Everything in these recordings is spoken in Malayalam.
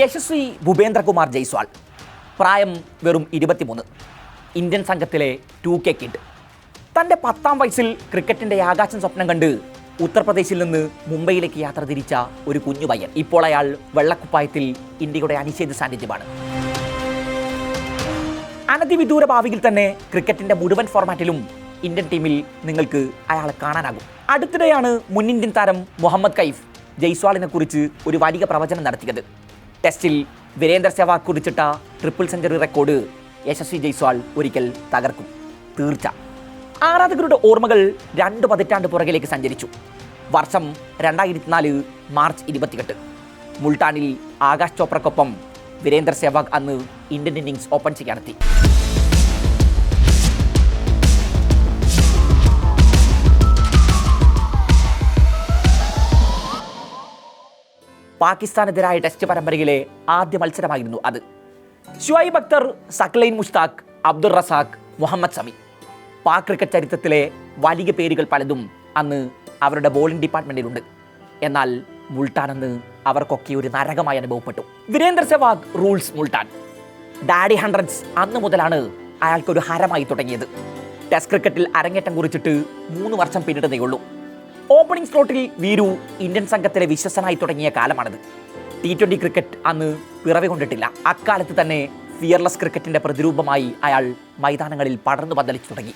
യശസ്വി ഭൂപേന്ദ്രകുമാർ ജയ്സ്വാൾ. പ്രായം വെറും ഇരുപത്തിമൂന്ന്. ഇന്ത്യൻ സംഘത്തിലെ ടു കെ കിഡ്. തന്റെ പത്താം വയസ്സിൽ ക്രിക്കറ്റിന്റെ ആകാശം സ്വപ്നം കണ്ട് ഉത്തർപ്രദേശിൽ നിന്ന് മുംബൈയിലേക്ക് യാത്ര തിരിച്ച ഒരു കുഞ്ഞു പയ്യൻ. ഇപ്പോൾ അയാൾ വെള്ളക്കുപ്പായത്തിൽ ഇന്ത്യയുടെ അനിഷേധ സാന്നിധ്യമാണ്. അനധിവിദൂര ഭാവിയിൽ തന്നെ ക്രിക്കറ്റിന്റെ മുഴുവൻ ഫോർമാറ്റിലും ഇന്ത്യൻ ടീമിൽ നിങ്ങൾക്ക് അയാളെ കാണാനാകും. അടുത്തിടെയാണ് മുൻ ഇന്ത്യൻ താരം മുഹമ്മദ് കൈഫ് ജയ്സ്വാളിനെ കുറിച്ച് ഒരു വലിയ പ്രവചനം നടത്തിയത്. ടെസ്റ്റിൽ Virender Sehwag കുറിച്ചിട്ട triple century record Yashasvi Jaiswal ഒരിക്കൽ തകർക്കും. തീർച്ച. ആരാധകരുടെ ഓർമ്മകൾ രണ്ട് പതിറ്റാണ്ട് പുറകിലേക്ക് സഞ്ചരിച്ചു. വർഷം രണ്ടായിരത്തി നാല് മാർച്ച് ഇരുപത്തിയെട്ട്. മുൾട്ടാനിൽ ആകാശ് ചോപ്രക്കൊപ്പം വീരേന്ദ്ര സെവാഗ് അന്ന് ഇന്ത്യൻ ഇന്നിംഗ്സ് ഓപ്പൺ ചെയ്യാനെത്തി. പാകിസ്ഥാനെതിരായ ടെസ്റ്റ് പരമ്പരയിലെ ആദ്യ മത്സരമായിരുന്നു അത്. ഷുഐബ് അക്തർ സക്ലൈൻ മുഷ്താഖ് അബ്ദുൾ റസാഖ് മുഹമ്മദ് സമി. പാക് ക്രിക്കറ്റ് ചരിത്രത്തിലെ വലിയ പേരുകൾ പലതും അന്ന് അവരുടെ ബോളിംഗ് ഡിപ്പാർട്ട്മെന്റിലുണ്ട് എന്നാൽ മുൾട്ടാൻ അന്ന് അവർക്കൊക്കെ ഒരു നരകമായി അനുഭവപ്പെട്ടു. Virender Sehwag rules Multan. Daddy hundreds അന്ന് മുതലാണ് അയാൾക്കൊരു ഹരമായി തുടങ്ങിയത്. ടെസ്റ്റ് ക്രിക്കറ്റിൽ അരങ്ങേറ്റം കുറിച്ചിട്ട് മൂന്ന് വർഷം പിന്നിടുന്നേ ഉള്ളൂ ഓപ്പണിംഗ് സ്ലോട്ടിൽ വീരു ഇന്ത്യൻ സംഘത്തിലെ വിശ്വസനായി തുടങ്ങിയ കാലമാണിത്. ടി ട്വന്റി ക്രിക്കറ്റ് അന്ന് പിറവി കൊണ്ടിട്ടില്ല. അക്കാലത്ത് തന്നെ ഫിയർലെസ് ക്രിക്കറ്റിന്റെ പ്രതിരൂപമായി അയാൾ മൈതാനങ്ങളിൽ പടർന്നു പന്തലിച്ചു തുടങ്ങി.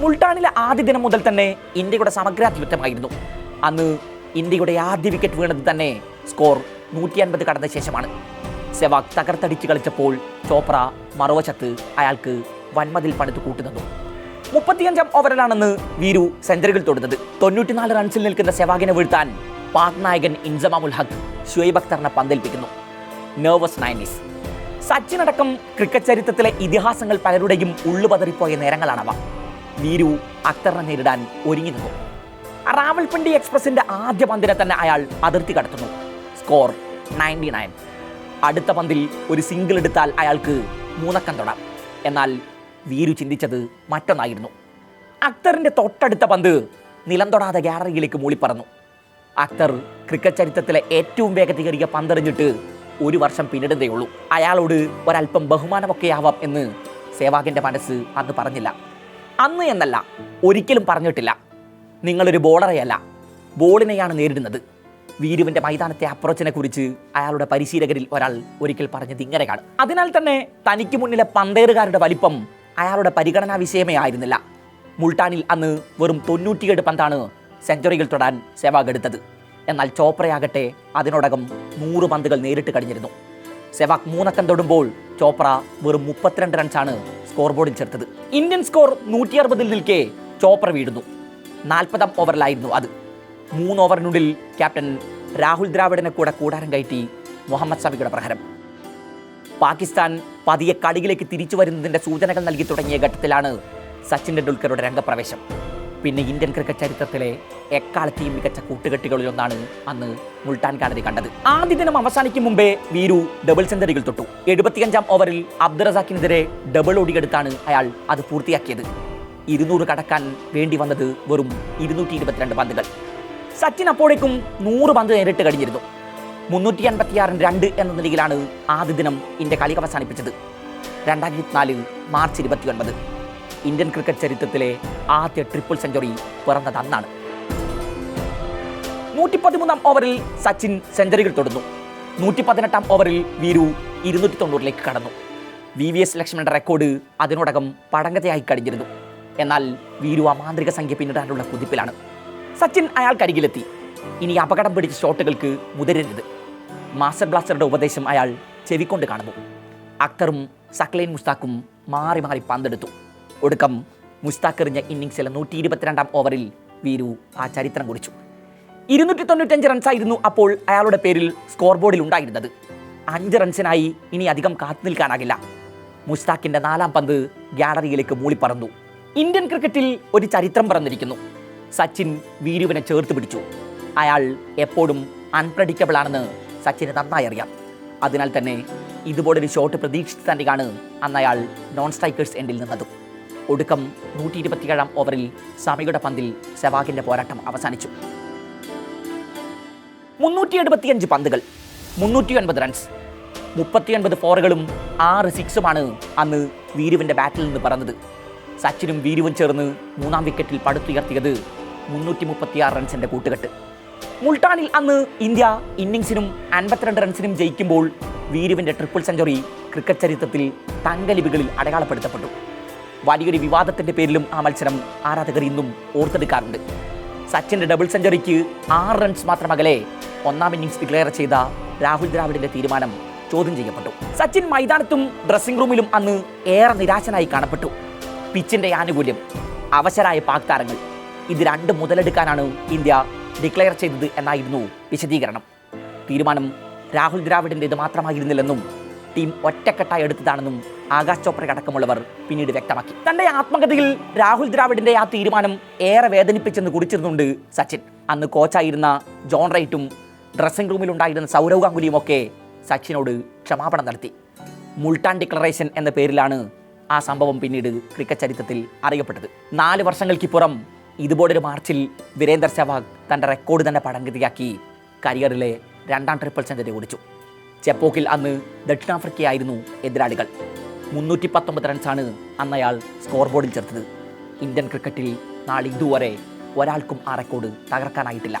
മുൾട്ടാണിലെ ആദ്യ ദിനം മുതൽ തന്നെ ഇന്ത്യയുടെ സമഗ്രാധിപത്യമായിരുന്നു. അന്ന് ഇന്ത്യയുടെ ആദ്യ വിക്കറ്റ് വീണത് തന്നെ സ്കോർ നൂറ്റി അൻപത് കടന്ന ശേഷമാണ്. സെവാഗ് തകർത്തടിച്ച് കളിച്ചപ്പോൾ ചോപ്ര മറുവശത്ത് അയാൾക്ക് വൻമതിൽ പണിത് കൂട്ടുനിന്നു മുപ്പത്തിയഞ്ചാം ഓവറിലാണെന്ന് വീരു സെഞ്ചറികൾ തൊടുന്നത്. തൊണ്ണൂറ്റിനാല് റൺസിൽ നിൽക്കുന്ന സെവാഗിനെ വീഴ്ത്താൻ പാക് നായകൻ ഇൻസമാമുൽ ഹഖ് ഷുയബ് അക്തറിനെ പന്തേൽപ്പിക്കുന്നു. Nervous nineties. സച്ചിൻ അടക്കം ക്രിക്കറ്റ് ചരിത്രത്തിലെ ഇതിഹാസങ്ങൾ പലരുടെയും ഉള്ളുപതറിപ്പോയ നേരങ്ങളാണവ. വീരു അക്തറിനെ നേരിടാൻ ഒരുങ്ങി നിന്നു. റാവൽപിണ്ടി എക്സ്പ്രസിന്റെ ആദ്യ പന്തിനെ തന്നെ അയാൾ അതിർത്തി കടത്തുന്നു. Score ninety nine. അടുത്ത പന്തിൽ ഒരു സിംഗിൾ എടുത്താൽ അയാൾക്ക് മൂന്നക്കം തൊടാം. എന്നാൽ വീരു ചിന്തിച്ചത് മറ്റൊന്നായിരുന്നു. അക്തറിന്റെ തൊട്ടടുത്ത പന്ത് നിലം തൊടാതെ ഗ്യാലറിയിലേക്ക് മൂളിപ്പറന്നു. അക്തർ ക്രിക്കറ്റ് ചരിത്രത്തിലെ ഏറ്റവും വേഗതയേറിയ പന്തെറിഞ്ഞിട്ട് ഒരു വർഷം പിന്നിടുന്നതേ ഉള്ളൂ അയാളോട് ഒരല്പം ബഹുമാനമൊക്കെ ആവാം എന്ന് സേവാഗിന്റെ മനസ്സ് അന്ന് പറഞ്ഞില്ല. അന്ന് എന്നല്ല ഒരിക്കലും പറഞ്ഞിട്ടില്ല. നിങ്ങളൊരു ബോളറെയല്ല ബോളിനെയാണ് നേരിടുന്നത്. വീരുവിന്റെ മൈതാനത്തെ അപ്രോച്ചിനെ കുറിച്ച് അയാളുടെ പരിശീലകരിൽ ഒരാൾ ഒരിക്കൽ പറഞ്ഞത് ഇങ്ങനെയാണ്. അതിനാൽ തന്നെ തനിക്ക് മുന്നിലെ പന്തേറുകാരുടെ വലിപ്പം അയാളുടെ പരിഗണനാ വിഷയമേ ആയിരുന്നില്ല. മുൾട്ടാനിൽ അന്ന് വെറും തൊണ്ണൂറ്റിയേഴ് പന്താണ് സെഞ്ചുറികൾ തൊടാൻ സെവാഗ് എടുത്തത്. എന്നാൽ ചോപ്രയാകട്ടെ അതിനോടകം നൂറ് പന്തുകൾ നേരിട്ട് കഴിഞ്ഞിരുന്നു. സെവാഗ് മൂന്നക്കം തൊടുമ്പോൾ ചോപ്ര വെറും മുപ്പത്തിരണ്ട് റൺസാണ് സ്കോർ ബോർഡിൽ ചേർത്തത്. ഇന്ത്യൻ സ്കോർ നൂറ്റി അറുപതിൽ നിൽക്കെ ചോപ്ര വീഴുന്നു. നാൽപ്പതാം ഓവറിലായിരുന്നു അത്. മൂന്ന് ഓവറിനുള്ളിൽ ക്യാപ്റ്റൻ രാഹുൽ ദ്രാവിഡിനെ കൂടെ കൂടാരം കയറ്റി മുഹമ്മദ് സബിയുടെ പ്രഹരം. പാകിസ്ഥാൻ പതിയെ കളിയിലേക്ക് തിരിച്ചു വരുന്നതിന്റെ സൂചനകൾ നൽകി തുടങ്ങിയ ഘട്ടത്തിലാണ് സച്ചിൻ ടെണ്ടുൽക്കറുടെ രംഗപ്രവേശം. പിന്നെ ഇന്ത്യൻ ക്രിക്കറ്റ് ചരിത്രത്തിലെ എക്കാലത്തെയും മികച്ച കൂട്ടുകെട്ടുകളിലൊന്നാണ് അന്ന് മുൾട്ടാൻ ഗാലറി കണ്ടത്. ആദ്യ ദിനം അവസാനിക്കും മുമ്പേ വീരു ഡബിൾ സെഞ്ചുറികൾ തൊട്ടു. എഴുപത്തിയഞ്ചാം ഓവറിൽ അബ്ദുറസാഖിനെതിരെ ഡബിൾ ഓടിയെടുത്താണ് അയാൾ അത് പൂർത്തിയാക്കിയത്. ഇരുന്നൂറ് കടക്കാൻ വേണ്ടി വന്നത് വെറും ഇരുന്നൂറ്റി ഇരുപത്തിരണ്ട് പന്തുകൾ. സച്ചിൻ അപ്പോഴേക്കും നൂറ് പന്ത് നേരിട്ട് കഴിഞ്ഞിരുന്നു. മുന്നൂറ്റി അൻപത്തിയാറിന് രണ്ട് എന്ന നിലയിലാണ് ആദ്യ ദിനം ഇന്ത്യ കളി അവസാനിപ്പിച്ചത്. രണ്ടായിരത്തി നാല് മാർച്ച് ഇരുപത്തിയൊൻപത്. ഇന്ത്യൻ ക്രിക്കറ്റ് ചരിത്രത്തിലെ ആദ്യ ട്രിപ്പിൾ സെഞ്ചുറി പിറന്നത് അന്നാണ്. നൂറ്റി പതിമൂന്നാം ഓവറിൽ സച്ചിൻ സെഞ്ചുറികൾ തൊടുന്നു. നൂറ്റി പതിനെട്ടാം ഓവറിൽ വീരു ഇരുന്നൂറ്റി തൊണ്ണൂറിലേക്ക് കടന്നു. വി വി എസ് ലക്ഷ്മണന്റെ റെക്കോർഡ് അതിനോടകം പടങ്കതയായി കഴിഞ്ഞിരുന്നു. എന്നാൽ വീരു ആ മാന്ത്രിക സംഖ്യ പിന്നിടാനുള്ള കുതിപ്പിലാണ്. സച്ചിൻ അയാൾക്കരികിലെത്തി ഇനി അപകടം പിടിച്ച ഷോട്ടുകൾക്ക് മുതിരരുത്. മാസ്റ്റർ ബ്ലാസ്റ്ററുടെ ഉപദേശം അയാൾ ചെവിക്കൊണ്ട് കാണുന്നു. അക്തറും സക്ലൈൻ മുസ്താഖും മാറി മാറി പന്തെടുത്തു. ഒടുക്കം മുസ്താഖ് എറിഞ്ഞ ഇന്നിങ്സിലെ നൂറ്റി ഇരുപത്തിരണ്ടാം ഓവറിൽ വീരു ആ ചരിത്രം കുറിച്ചു. ഇരുന്നൂറ്റി തൊണ്ണൂറ്റഞ്ച് റൺസായിരുന്നു അപ്പോൾ അയാളുടെ പേരിൽ സ്കോർ ബോർഡിൽ ഉണ്ടായിരുന്നത്. അഞ്ച് റൺസിനായി ഇനി അധികം കാത്തു നിൽക്കാനാകില്ല. മുസ്താഖിന്റെ നാലാം പന്ത് ഗ്യാലറിയിലേക്ക് മൂളിപ്പറന്നു. ഇന്ത്യൻ ക്രിക്കറ്റിൽ ഒരു ചരിത്രം പറഞ്ഞിരിക്കുന്നു സച്ചിൻ വീരുവിനെ ചേർത്ത് പിടിച്ചു. അയാൾ എപ്പോഴും അൺപ്രഡിക്റ്റബിൾ ആണെന്ന് സച്ചിന് നന്നായി അറിയാം. അതിനാൽ തന്നെ ഇതുപോലൊരു ഷോട്ട് പ്രതീക്ഷിച്ച് തന്നെയാണ് അന്ന് അയാൾ നോൺ സ്ട്രൈക്കേഴ്സ് എൻഡിൽ നിന്നതും. ഒടുക്കം നൂറ്റി ഇരുപത്തിയേഴാം ഓവറിൽ സമയുടെ പന്തിൽ സെവാഗിന്റെ പോരാട്ടം അവസാനിച്ചു. മുന്നൂറ്റി എഴുപത്തിയഞ്ച് പന്തുകൾ മുന്നൂറ്റി ഒൻപത് റൺസ് മുപ്പത്തിയൊൻപത് ഫോറുകളും ആറ് സിക്സുമാണ് അന്ന് വീരുവിന്റെ ബാറ്റിൽ നിന്ന് പറന്നത്. സച്ചിനും വീരുവും ചേർന്ന് മൂന്നാം വിക്കറ്റിൽ പടുത്തുയർത്തിയത് മുന്നൂറ്റി മുപ്പത്തിയാറ് റൺസിന്റെ കൂട്ടുകെട്ട്. മുൾട്ടാനിൽ അന്ന് ഇന്ത്യ ഇന്നിങ്സിനും അൻപത്തിരണ്ട് റൺസിനും ജയിക്കുമ്പോൾ വീരുവിന്റെ ട്രിപ്പിൾ സെഞ്ചുറി ക്രിക്കറ്റ് ചരിത്രത്തിൽ തങ്കലിപികളിൽ അടയാളപ്പെടുത്തപ്പെട്ടു. വലിയൊരു വിവാദത്തിന്റെ പേരിലും ആ മത്സരം ആരാധകർ ഇന്നും ഓർത്തെടുക്കാറുണ്ട്. സച്ചിന്റെ ഡബിൾ സെഞ്ചുറിക്ക് ആറ് റൺസ് മാത്രം അകലെ ഒന്നാം ഇന്നിങ്സ് ഡിക്ലെയർ ചെയ്ത രാഹുൽ ദ്രാവിഡിന്റെ തീരുമാനം ചോദ്യം ചെയ്യപ്പെട്ടു. സച്ചിൻ മൈതാനത്തും ഡ്രസ്സിംഗ് റൂമിലും അന്ന് ഏറെ നിരാശനായി കാണപ്പെട്ടു. പിച്ചിന്റെ ആനുകൂല്യം അവശരായ പാക് താരങ്ങൾ. ഇത് രണ്ട് മുതലെടുക്കാനാണ് ഇന്ത്യ ഡിക്ലെയർ ചെയ്തത് എന്നായിരുന്നു വിശദീകരണം. തീരുമാനം രാഹുൽ ദ്രാവിഡിന്റെത് മാത്രമായിരുന്നില്ലെന്നും ടീം ഒറ്റക്കെട്ടായി എടുത്തതാണെന്നും ആകാശ് ചോപ്ര അടക്കമുള്ളവർ പിന്നീട് വ്യക്തമാക്കി. തന്റെ ആത്മകഥയിൽ രാഹുൽ ദ്രാവിഡിന്റെ ആ തീരുമാനം ഏറെ വേദനിപ്പിച്ചെന്ന് കുറിച്ചിരുന്നുണ്ട് സച്ചിൻ. അന്ന് കോച്ചായിരുന്ന ജോൺ റൈറ്റും ഡ്രസ്സിംഗ് റൂമിലുണ്ടായിരുന്ന സൗരവ് ഗാംഗുലിയും ഒക്കെ സച്ചിനോട് ക്ഷമാപണം നടത്തി. മുൾട്ടാൻ ഡിക്ലറേഷൻ എന്ന പേരിലാണ് ആ സംഭവം പിന്നീട് ക്രിക്കറ്റ് ചരിത്രത്തിൽ അറിയപ്പെട്ടത്. നാല് വർഷങ്ങൾക്കിപ്പുറം ഇതുപോലൊരു മാർച്ചിൽ വീരേന്ദർ സെവാഗ് തന്റെ റെക്കോർഡ് തന്നെ പടങ്കതിയാക്കി കരിയറിലെ രണ്ടാം ട്രിപ്പിൾ സെഞ്ചുറി ഓടിച്ചു. ചെപ്പോക്കിൽ അന്ന് ദക്ഷിണാഫ്രിക്കയായിരുന്നു എതിരാളികൾ. മുന്നൂറ്റി പത്തൊമ്പത് റൺസാണ് അന്ന് അയാൾ സ്കോർ ബോർഡിൽ ചേർത്തത്. ഇന്ത്യൻ ക്രിക്കറ്റിൽ നാളെ ഇതുവരെ ഒരാൾക്കും ആ റെക്കോർഡ് തകർക്കാനായിട്ടില്ല.